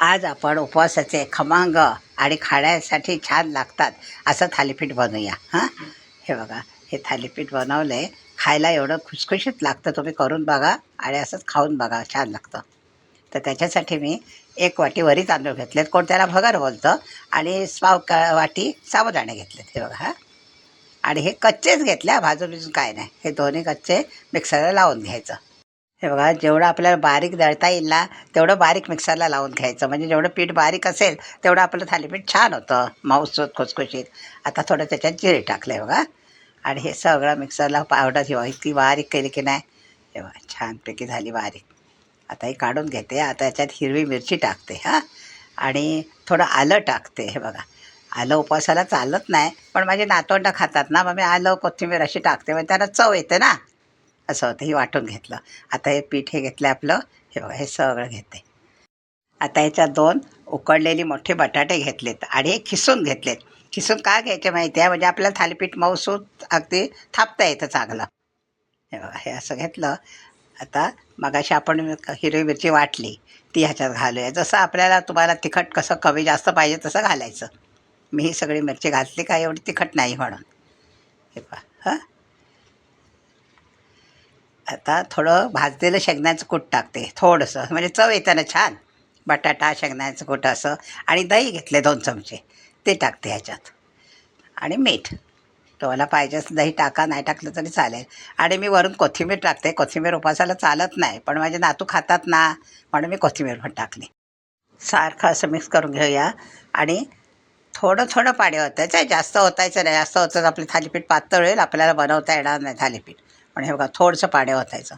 आज आपण उपवासाचे खमांग आणि खाण्यासाठी छान लागतात. असं थालीपीठ बनवूया हां? हे बघा हे थालीपीठ बनवलं आहे खायला एवढं खुसखुशीत लागतं तुम्ही करून बघा आणि असंच खाऊन बघा छान लागतं. तर त्याच्यासाठी मी एक वाटी वरी तांदूळ घेतलेत. कोण त्याला भगर बोलतं? आणि स्वाव का वाटी साबुदाणे घेतलेत हे बघा हां? आणि हे कच्चेच घेतल्या भाजून बिजून काय नाही. हे दोन्ही कच्चे मिक्सरला लावून घ्यायचं. हे बघा जेवढं आपल्याला बारीक दळता येईल ना तेवढं बारीक मिक्सरला लावून घ्यायचं. म्हणजे जेवढं पीठ बारीक असेल तेवढं आपलं थालीपीठ छान होतं. माऊसोत खुसखुशीत. आता थोडं त्याच्यात जिरे टाकलं आहे बघा. आणि हे सगळं मिक्सरला पावडर हिवा इतकी बारीक केली की नाही? हे बघा छानपैकी झाली बारीक. आता ही काढून घेते. आता याच्यात हिरवी मिरची टाकते हां. आणि थोडं आलं टाकते हे बघा. आलं उपवासाला चालत नाही पण माझे नातवंड खातात ना मग मी आलं कोथिंबीर अशी टाकते मग त्याला चव येते ना. असं होतं हे वाटून घेतलं. आता हे पीठ हे घेतलं आपलं हे बघा हे सगळं घेते. आता ह्याच्यात दोन उकडलेली मोठे बटाटे घेतलेत आणि हे खिसून घेतलेत. खिसून का घ्यायचे माहिती आहे? म्हणजे आपल्याला थालीपीठ मऊसूत अगदी थापता येतं चांगलं. हे बघा हे असं घेतलं. आता मगाशी आपण हिरवी मिरची वाटली ती ह्याच्यात घालूया. जसं आपल्याला तुम्हाला तिखट कसं कमी जास्त पाहिजे तसं घालायचं. मी ही सगळी मिरची घातली का एवढी तिखट नाही म्हणून. हे पहा हां? आता थोडं भाजलेलं शेंगण्याचं कूट टाकते थोडंसं. म्हणजे चव येतं ना छान. बटाटा शेंगण्याचं कूट असं. आणि दही घेतले दोन चमचे. ते टाकते ह्याच्यात. आणि मीठ. तुम्हाला पाहिजे असं दही टाका नाही टाकलं तरी चालेल. आणि मी वरून कोथिंबीर टाकते. कोथिंबीर उपासाला चालत नाही. पण माझे नातू खातात ना म्हणून मी कोथिंबीर पण टाकली. सारखं असं मिक्स करून घेऊया. आणि थोडं थोडं पाणी ओतायचं. जास्त ओतायचं नाही. जास्त होतं आपलं थालीपीठ पातळ होईल. आपल्याला बनवता येणार नाही थालीपीठ. पण हे बघा थोडंसं पाणी ओतायचं.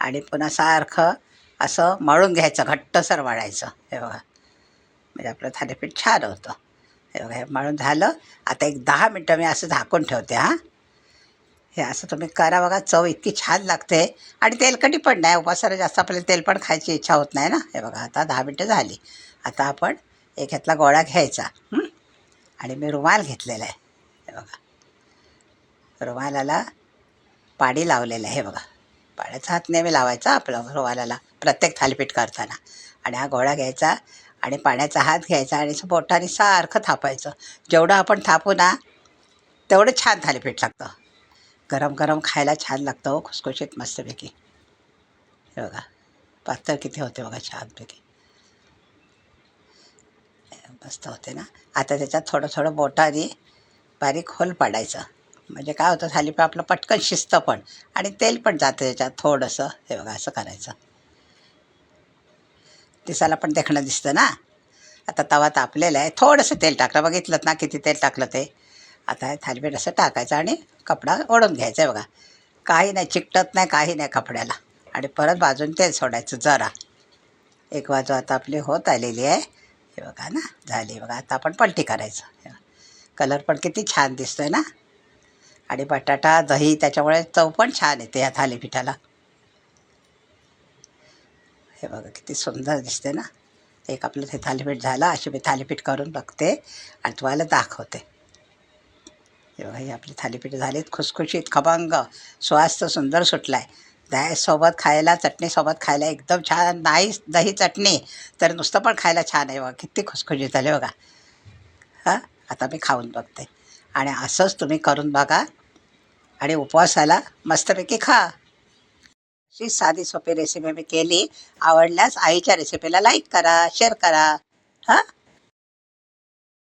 आणि पुन्हा सारखं असं मळून घ्यायचं घट्टसर मळायचं. हे बघा. म्हणजे आपलं थालीपीठ छान होतं. हे बघा हे मळून झालं. आता एक दहा मिनटं मी असं झाकून ठेवते हां. हे असं तुम्ही करा बघा चव इतकी छान लागते. आणि तेलकटी पण नाही उपासाला जास्त आपल्याला तेल पण खायची इच्छा होत नाही ना. हे बघा आता दहा मिनटं झाली. आता आपण एक ह्यातला गोळा घ्यायचा आणि मी रुमाल घेतलेला आहे. हे बघा. रुमालाला पाणी लावलेलं आहे बघा. पाण्याचा हात नेहमी लावायचा आपला रोवालाला प्रत्येक थालीपीठ करताना. आणि हा घोडा घ्यायचा आणि पाण्याचा हात घ्यायचा आणि बोटाने सारखं थापायचं. जेवढं आपण थापू ना तेवढं छान थालीपीठ लागतं. गरम गरम खायला छान लागतं हो खुसखुशीत मस्तपैकी. हे बघा पातळ किती होते बघा छानपैकी. मस्त होते ना. आता त्याच्यात थोडं थोडं बोटाने बारीक होल पाडायचं. म्हणजे काय होतं थालीपीठ आपलं पटकन शिजतं पण आणि तेल पण जातं त्याच्यात थोडंसं. हे बघा असं करायचं. दिसायला पण देखणं दिसतं ना. आता तवा तापलेला आहे. थोडंसं तेल टाकलं. बघितलं ना किती तेल टाकलं ते. आता हे थालीपीठ असं टाकायचं आणि कपडा ओढून घ्यायचा आहे बघा. काही नाही चिकटत नाही काही नाही कपड्याला. आणि परत बाजून तेल सोडायचं जरा. एक बाजू आता आपली होत आलेली आहे. हे बघा ना झाली. बघा आता आपण पलटी करायचं. कलर पण किती छान दिसतोय ना. आणि बटाटा दही त्याच्यामुळे चव पण छान येते या थालीपीठाला. हे बघा किती सुंदर दिसते ना. एक आपलं ते थालीपीठ झालं अशी मी थालीपीठ करून बघते आणि तुम्हाला दाखवते. हे बघा ही आपली थालीपीठ झालीत खुसखुशीत खमंग स्वास तर सुंदर सुटला आहे दह्यासोबत खायला चटणीसोबत खायला एकदम छान नाही दही चटणी तर नुसतं पण खायला छान आहे बघा किती खुसखुशीत झाले बघा. हां? आता मी खाऊन बघते. आणि असंच तुम्ही करून बघा आणि उपवासाला मस्तपैकी खा. अशी साधी सोपी रेसिपी मी केली. आवडल्यास आईच्या रेसिपीला लाईक करा शेअर करा. हां?